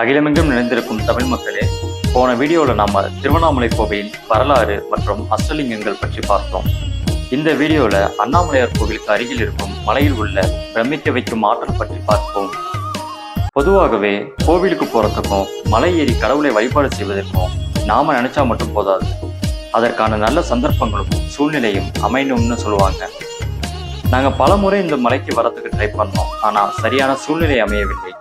அகிலமெங்கும் நிறைந்திருக்கும் தமிழ் மக்களே போன வீடியோவில் நாம திருவண்ணாமலை கோவில் வரலாறு மற்றும் அஷ்டலிங்கங்கள் பற்றி பார்த்தோம். இந்த வீடியோவில் அண்ணாமலையார் கோவிலுக்கு அருகில் இருக்கும் மலையில் உள்ள பிரமிக்க வைக்கும் ஆற்றல் பற்றி பார்ப்போம். பொதுவாகவே கோவிலுக்கு போறதுக்கும் மலை ஏறி கடவுளை வழிபாடு செய்வதற்கும் நாம நினைச்சா மட்டும் போதாது. அதற்கான நல்ல சந்தர்ப்பங்களும் சூழ்நிலையும் அமையணும்னு சொல்லுவாங்க. நாங்க பல முறை இந்த மலைக்கு வரதுக்கு ட்ரை பண்ணோம். ஆனா சரியான சூழ்நிலை அமையவில்லை.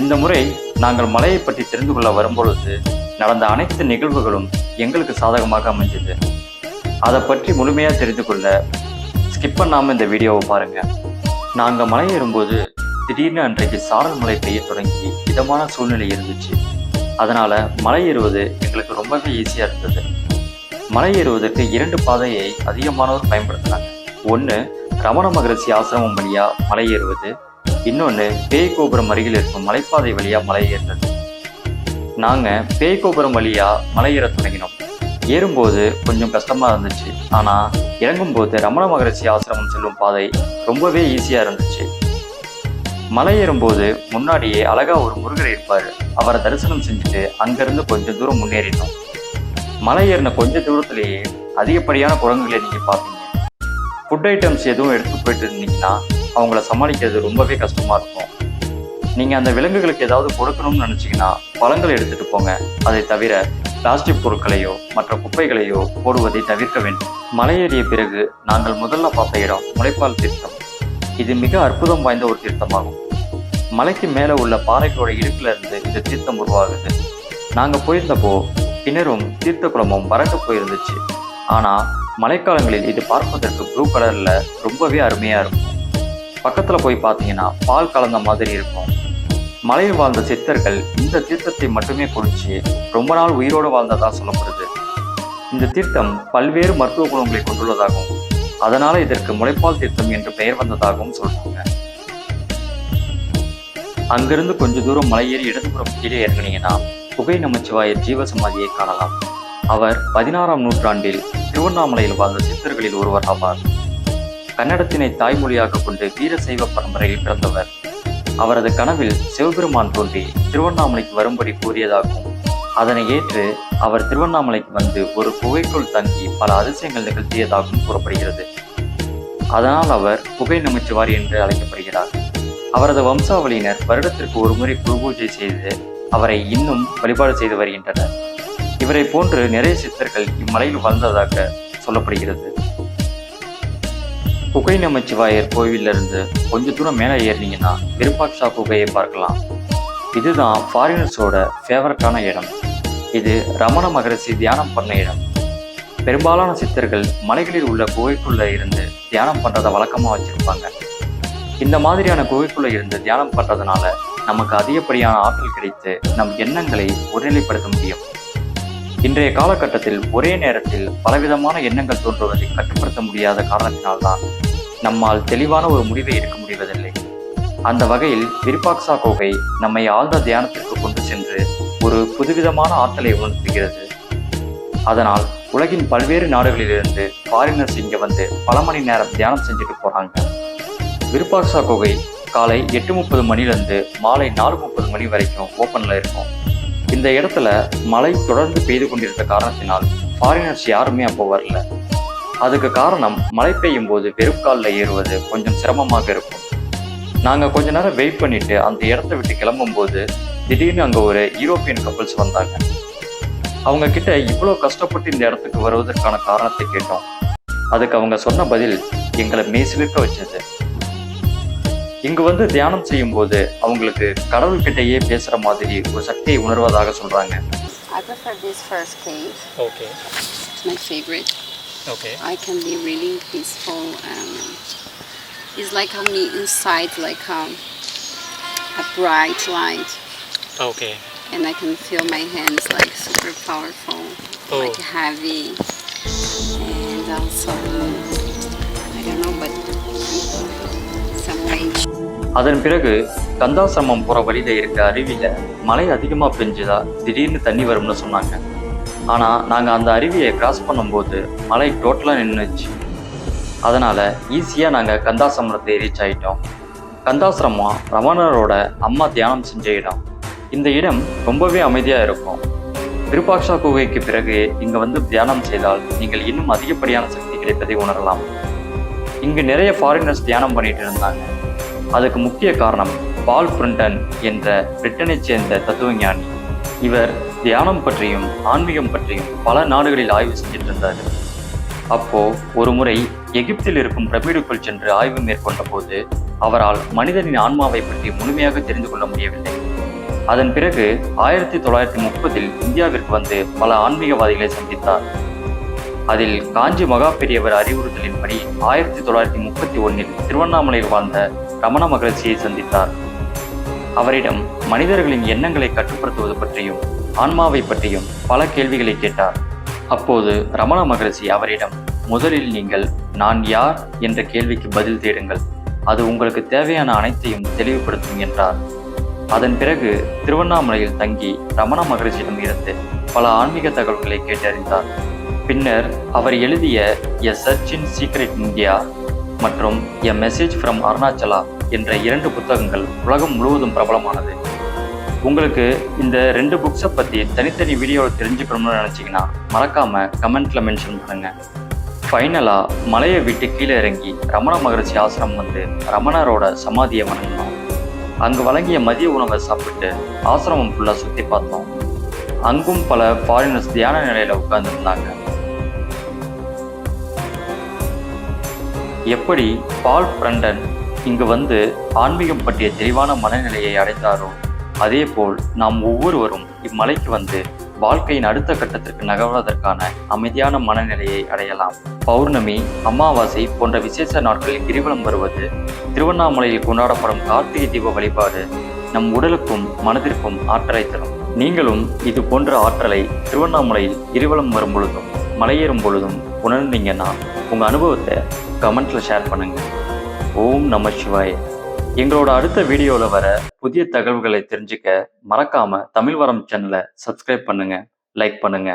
இந்த முறை நாங்கள் மலையை பற்றி தெரிந்து கொள்ள வரும்பொழுது நடந்த அனைத்து நிகழ்வுகளும் எங்களுக்கு சாதகமாக அமைஞ்சது. அதை பற்றி முழுமையா தெரிந்து கொள்ள ஸ்கிப் பண்ணாம இந்த வீடியோவை பாருங்க. நாங்க மலை ஏறும்போது திடீர்னு அன்றைக்கு சாரல் மழை பெய்ய தொடங்கி இதமான சூழ்நிலை இருந்துச்சு. அதனால மலை ஏறுவது எங்களுக்கு ரொம்பவே ஈஸியாக இருந்தது. மலை ஏறுவதற்கு இரண்டு பாதையை அதிகமானவர் பயன்படுத்தினாங்க. ஒன்று ரமண மகரிஷி ஆசிரமம் வழியாக மலை ஏறுவது இன்னொன்று பேய் கோபுரம் அருகில் இருக்கும் மலைப்பாதை வழியா மலை ஏறுறது. நாங்க பேய் கோபுரம் வழியா மலை ஏற தொடங்கினோம். ஏறும்போது கொஞ்சம் கஷ்டமா இருந்துச்சு. ஆனா இறங்கும்போது ரமண மகரிஷி ஆசிரமம் செல்லும் பாதை ரொம்பவே ஈஸியா இருந்துச்சு. மலை ஏறும்போது முன்னாடியே அழகா ஒரு முருகர் இருப்பார். அவரை தரிசனம் செஞ்சுட்டு அங்கேருந்து கொஞ்சம் தூரம் முன்னேறினோம். மலை ஏறின கொஞ்ச தூரத்துலேயே அதிகப்படியான குரங்குகளை நீங்க பார்த்தீங்க. ஃபுட் ஐட்டம்ஸ் எதுவும் எடுத்து போயிட்டு இருந்தீங்கன்னா அவங்கள சமாளிக்கிறது ரொம்பவே கஷ்டமா இருக்கும். நீங்க அந்த விலங்குகளுக்கு ஏதாவது கொடுக்கணும்னு நினைச்சீங்கன்னா பழங்கள் எடுத்துட்டு போங்க. அதை தவிர பிளாஸ்டிக் பொருட்களையோ மற்ற குப்பைகளையோ போடுவதை தவிர்க்க வேண்டும். மலையேறிய பிறகு நாங்கள் முதல்ல பார்த்த இடம் முளைப்பால் தீர்த்தம். இது மிக அற்புதம் வாய்ந்த ஒரு தீர்த்தமாகும். மலைக்கு மேலே உள்ள பாறைகளோட இடுக்குல இருந்து இந்த தீர்த்தம் உருவாகுது. நாங்க போயிருந்தப்போ கிணறும் தீர்த்த குளமும் வறண்டு போயிருந்துச்சு. ஆனா மழைக்காலங்களில் இது பார்ப்பதற்கு ப்ளூ கலர்ல ரொம்பவே அருமையா இருக்கும். பக்கத்துல போய் பார்த்தீங்கன்னா பால் கலந்த மாதிரி இருக்கும். மலையில் வாழ்ந்த சித்தர்கள் இந்த தீர்த்தத்தை மட்டுமே குடிச்சு ரொம்ப நாள் உயிரோடு வாழ்ந்ததாக சொல்லப்படுது. இந்த தீர்த்தம் பல்வேறு மருத்துவ குணங்களை கொண்டுள்ளதாகவும் அதனால இதற்கு முளைப்பால் தீர்த்தம் என்று பெயர் வந்ததாகவும் சொல்றாங்க. அங்கிருந்து கொஞ்ச தூரம் மலையேறி இடதுபுறம் கீழே இறங்கினீங்கன்னா புகை நமச்சிவாயர் ஜீவசமாதியை காணலாம். அவர் பதினாறாம் நூற்றாண்டில் திருவண்ணாமலையில் வாழ்ந்த சித்தர்களில் ஒருவர் ஆவார். கன்னடத்தினை தாய்மொழியாக கொண்டு வீரசைவ பரம்பரையில் பிறந்தவர். அவரது கனவில் சிவபெருமான் தோன்றி திருவண்ணாமலைக்கு வரும்படி கூறியதாகவும் அதனை ஏற்று அவர் திருவண்ணாமலைக்கு வந்து ஒரு குகைக்குள் தங்கி பல அதிசயங்கள் நிகழ்த்தியதாகவும் கூறப்படுகிறது. அதனால் அவர் புகை நமச்சிவாரி என்று அழைக்கப்படுகிறார். அவரது வம்சாவளியினர் வருடத்திற்கு ஒருமுறை குரு பூஜை செய்து அவரை இன்னும் வழிபாடு செய்து வருகின்றனர். இவரை போன்று நிறைய சித்தர்கள் இம்மலையில் வாழ்ந்ததாக சொல்லப்படுகிறது. குகை நமச்சிவாயர் கோவிலிருந்து கொஞ்ச தூரம் மேலே ஏறினீங்கன்னா விருப்பாட்சா குகையை பார்க்கலாம். இதுதான் ஃபாரினர்ஸோட ஃபேவரட்டான இடம். இது ரமண மகரிஷி தியானம் பண்ண இடம். பெரும்பாலான சித்தர்கள் மலைகளில் உள்ள குகைக்குள்ளே இருந்து தியானம் பண்றதை வழக்கமா வச்சுருப்பாங்க. இந்த மாதிரியான குகைக்குள்ளே இருந்து தியானம் பண்றதுனால நமக்கு அதிகப்படியான ஆற்றல் கிடைத்து நம் எண்ணங்களை ஒருநிலைப்படுத்த முடியும். இன்றைய காலகட்டத்தில் ஒரே நேரத்தில் பலவிதமான எண்ணங்கள் தோன்றுவதை கட்டுப்படுத்த முடியாத காரணத்தினால்தான் நம்மால் தெளிவான ஒரு முடிவை எடுக்க முடிவதில்லை. அந்த வகையில் விருப்பாக்சா கோகை நம்மை ஆழ்ந்த தியானத்திற்கு கொண்டு சென்று ஒரு புதுவிதமான ஆற்றலை உணர்த்துகிறது. அதனால் உலகின் பல்வேறு நாடுகளிலிருந்து ஃபாரினர்ஸ் இங்க வந்து பல மணி நேரம் தியானம் செஞ்சுட்டு போறாங்க. விருப்பாக்சா கோகை காலை எட்டு முப்பது மணிலேருந்து மாலை நாலு முப்பது மணி வரைக்கும் ஓப்பனில் இருக்கும். இந்த இடத்துல மழை தொடர்ந்து பெய்து கொண்டிருந்த காரணத்தினால் ஃபாரினர்ஸ் யாருமே அப்போ வரல. அதுக்கு காரணம் மழை பெய்யும் போது வெறுக்காலில் ஏறுவது கொஞ்சம் சிரமமாக இருக்கும் நாங்கள் கொஞ்ச நேரம் வெயிட் பண்ணிட்டு அந்த இடத்த விட்டு கிளம்பும்போது திடீர்னு அங்கே ஒரு யூரோப்பியன் கப்பல்ஸ் வந்தாங்க அவங்க கிட்ட இவ்வளோ கஷ்டப்பட்டு இந்த இடத்துக்கு வருவதற்கான காரணத்தை கேட்டோம் அதுக்கு அவங்க சொன்ன பதில் எங்களை மேசிலிருக்க வச்சது இங்கு வந்து தியானம் செய்யும் போது அவங்களுக்கு கடவுள்கிட்டயே பேசுற மாதிரி ஒரு சக்தியை உணர்வதாக சொல்றாங்க I prefer this first cave. Okay. It's my favorite. Okay. I can be really peaceful and it's like I'm inside like um, a bright light Okay. and I can feel my hands like super powerful, Oh. like heavy and also I don't know but some range. அதன் பிறகு கந்தாசிரமம் போற வழியில இருக்க அருவியில மழை அதிகமா பெஞ்சுதா திடீர்னு தண்ணி வரும்னு சொன்னாங்க ஆனால் நாங்கள் அந்த அருவியை கிராஸ் பண்ணும்போது மலை டோட்டலாக நின்றுச்சு அதனால் ஈஸியாக நாங்கள் கந்தாசிரமத்தை ரீச் ஆகிட்டோம் கந்தாசிரமம் ரமணரோட அம்மா தியானம் செஞ்ச இடம். இந்த இடம் ரொம்பவே அமைதியாக இருக்கும். விருபாக்ஷா குகைக்கு பிறகு இங்கே வந்து தியானம் செய்தால் நீங்கள் இன்னும் அதிகப்படியான சக்தி கிடைப்பதை உணரலாம். இங்கு நிறைய ஃபாரினர்ஸ் தியானம் பண்ணிட்டு இருந்தாங்க. அதுக்கு முக்கிய காரணம் பால் பிரிண்டன் என்ற பிரிட்டனைச் சேர்ந்த தத்துவஞானி. இவர் தியானம் பற்றியும் ஆன்மீகம் பற்றியும் பல நாடுகளில் ஆய்வு செஞ்சுட்டு இருந்தார் அப்போ ஒரு முறை எகிப்தில் இருக்கும் பிரமிடுக்குள் சென்று ஆய்வு மேற்கொண்ட போது அவரால் மனிதனின் ஆன்மாவை பற்றி முழுமையாக தெரிந்து கொள்ள முடியவில்லை. அதன் பிறகு ஆயிரத்தி தொள்ளாயிரத்தி முப்பதில் இந்தியாவிற்கு வந்து பல ஆன்மீகவாதிகளை சந்தித்தார். அதில் காஞ்சி மகா பெரியவர் அறிவுறுத்தலின்படி ஆயிரத்தி தொள்ளாயிரத்தி முப்பத்தி ஒன்னில் திருவண்ணாமலையில் வாழ்ந்த ரமண மகரிஷியை சந்தித்தார். அவரிடம் மனிதர்களின் எண்ணங்களை கட்டுப்படுத்துவது பற்றியும் ஆன்மாவை பற்றியும் பல கேள்விகளை கேட்டார். அப்போது ரமண மகரிஷி அவரிடம் முதலில் நீங்கள் நான் யார்? என்ற கேள்விக்கு பதில் தேடுங்கள். அது உங்களுக்கு தேவையான அனைத்தையும் தெளிவுபடுத்தும் என்றார். அதன் பிறகு திருவண்ணாமலையில் தங்கி ரமண மகரிஷியிடம் இருந்து பல ஆன்மீக தகவல்களை கேட்டறிந்தார். பின்னர் அவர் எழுதிய a search in secret India மற்றும் எ மெசேஜ் ஃப்ரம் அருணாச்சலா என்ற இரண்டு புத்தகங்கள் உலகம் முழுவதும் பிரபலமானது. உங்களுக்கு இந்த ரெண்டு புக்ஸை பற்றி தனித்தனி வீடியோவில் தெரிஞ்சுக்கணும்னு நினச்சிங்கன்னா மறக்காமல் கமெண்ட்டில் மென்ஷன் பண்ணுங்க. ஃபைனலாக மலையை விட்டு கீழே இறங்கி ரமண மகரிஷி ஆசிரமம் வந்து ரமணரோட சமாதியை வணங்கினோம். அங்கு வழங்கிய மதிய உணவை சாப்பிட்டு ஆசிரமம் ஃபுல்லாக சுற்றி பார்த்தோம். அங்கும் பல ஃபாரினர்ஸ் தியான நிலையில் உட்கார்ந்துருந்தாங்க. எப்படி பால் பிரண்டன் இங்கு வந்து ஆன்மீகம் பற்றிய தெளிவான மனநிலையை அடைந்தாரோ அதேபோல் நாம் ஒவ்வொருவரும் இம்மலைக்கு வந்து வாழ்க்கையின் அடுத்த கட்டத்திற்கு நகர்வதற்கான அமைதியான மனநிலையை அடையலாம். பௌர்ணமி அமாவாசை போன்ற விசேஷ நாட்களில் கிரிவலம் வருவது திருவண்ணாமலையில் கொண்டாடப்படும் கார்த்திகை தீப வழிபாடு நம் உடலுக்கும் மனதிற்கும் ஆற்றலை தரும். நீங்களும் இது போன்ற ஆற்றலை திருவண்ணாமலையில் கிரிவலம் வரும் பொழுதும் மலையேறும் பொழுதும் உணர்ந்தீங்கன்னா உங்க அனுபவத்தை கமெண்ட்ல ஷேர் பண்ணுங்க. ஓம் நம சிவாய. எங்களோட அடுத்த வீடியோவில் வர புதிய தகவல்களை தெரிஞ்சுக்க மறக்காம தமிழ் வரம் சேனலை சப்ஸ்கிரைப் பண்ணுங்க லைக் பண்ணுங்க.